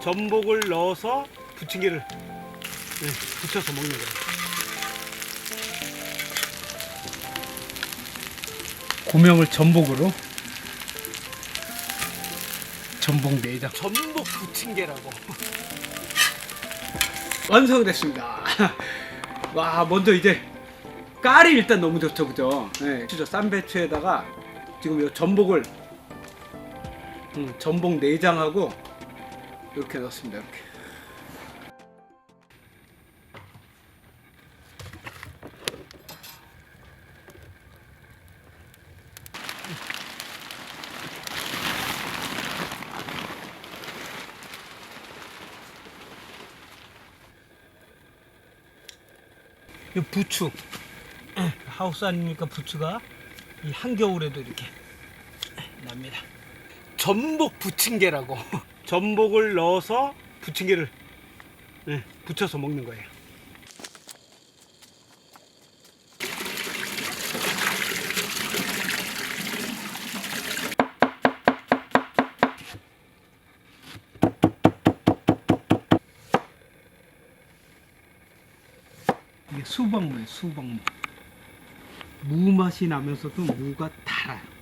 전복을 넣어서 부침개를 네, 붙여서 먹는 거예요. 고명을 전복으로 전복 내장 전복 부침개라고. 완성됐습니다. 와 먼저 이제 깔이 일단 너무 좋죠 그죠? 네, 진짜 쌈배추에다가 지금 이 전복을 음, 전복 내장하고 이렇게 넣습니다 이렇게. 이 부추 예, 하우스 아닙니까 부추가 이 한겨울에도 이렇게 납니다. 전복 부침개라고 전복을 넣어서 부침개를 예, 붙여서 먹는 거예요. 수박무예요, 수박무. 무 맛이 나면서도 무가 달아요.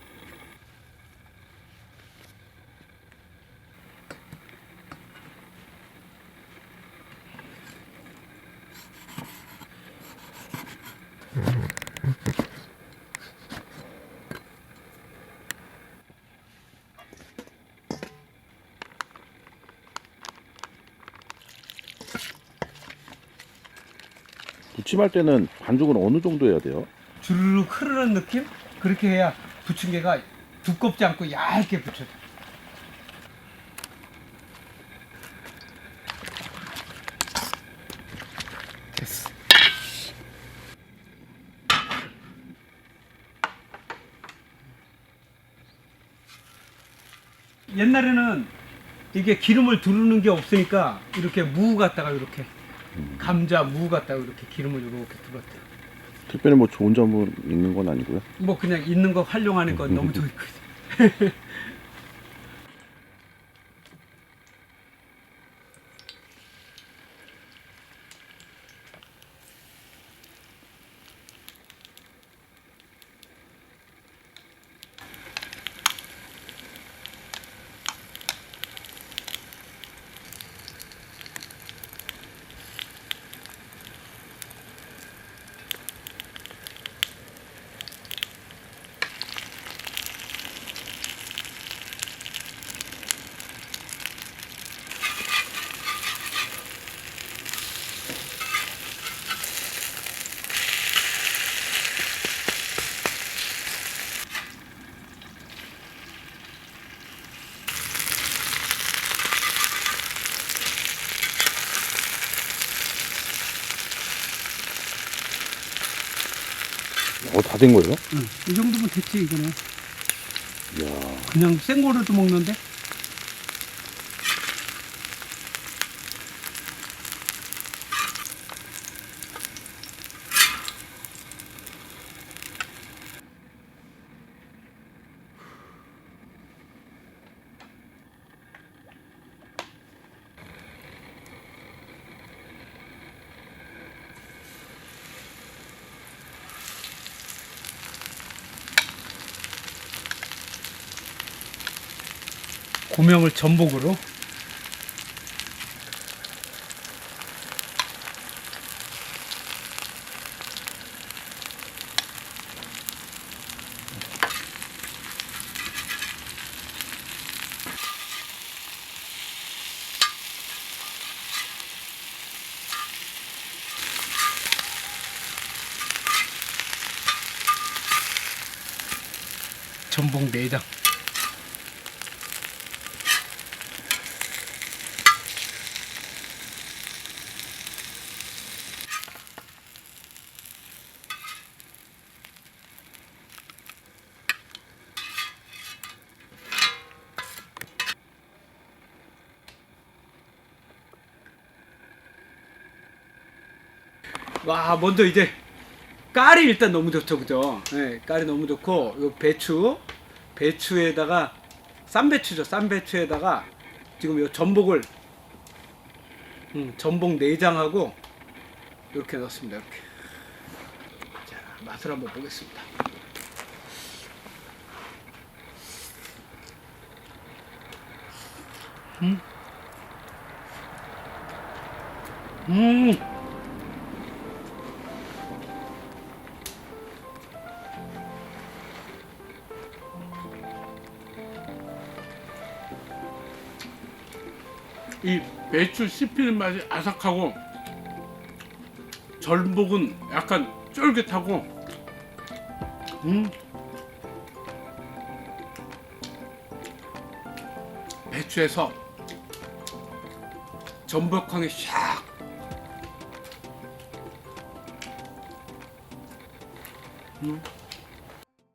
부침할 때는 반죽은 어느 정도 해야 돼요? 주르륵 흐르는 느낌? 그렇게 해야 부침개가 두껍지 않고 얇게. 됐어. 옛날에는 이게 기름을 두르는 게 없으니까 이렇게 무 갖다가 이렇게 감자 무 갖다가 이렇게 기름을 이렇게 둘렀대. 특별히 뭐 좋은 점은 있는 건 아니고요. 뭐 그냥 있는 거 활용하는 건 너무 좋거든. 어, 다 된 거예요? 응, 이 정도면 됐지 이거는. 이야. 그냥 생거로도 먹는데. 고명을 전복으로. 전복 내장 와 먼저 이제 깔이 일단 너무 좋죠 그죠 네, 깔이 너무 좋고 요 배추 배추에다가 쌈배추죠 쌈배추에다가 지금 요 전복을 음, 전복 내장하고 이렇게 넣습니다. 이렇게. 자, 맛을 한번 보겠습니다. 음. 음. 이 배추 씹히는 맛이 아삭하고 전복은 약간 쫄깃하고 음 배추에서 전복향이 샥 음.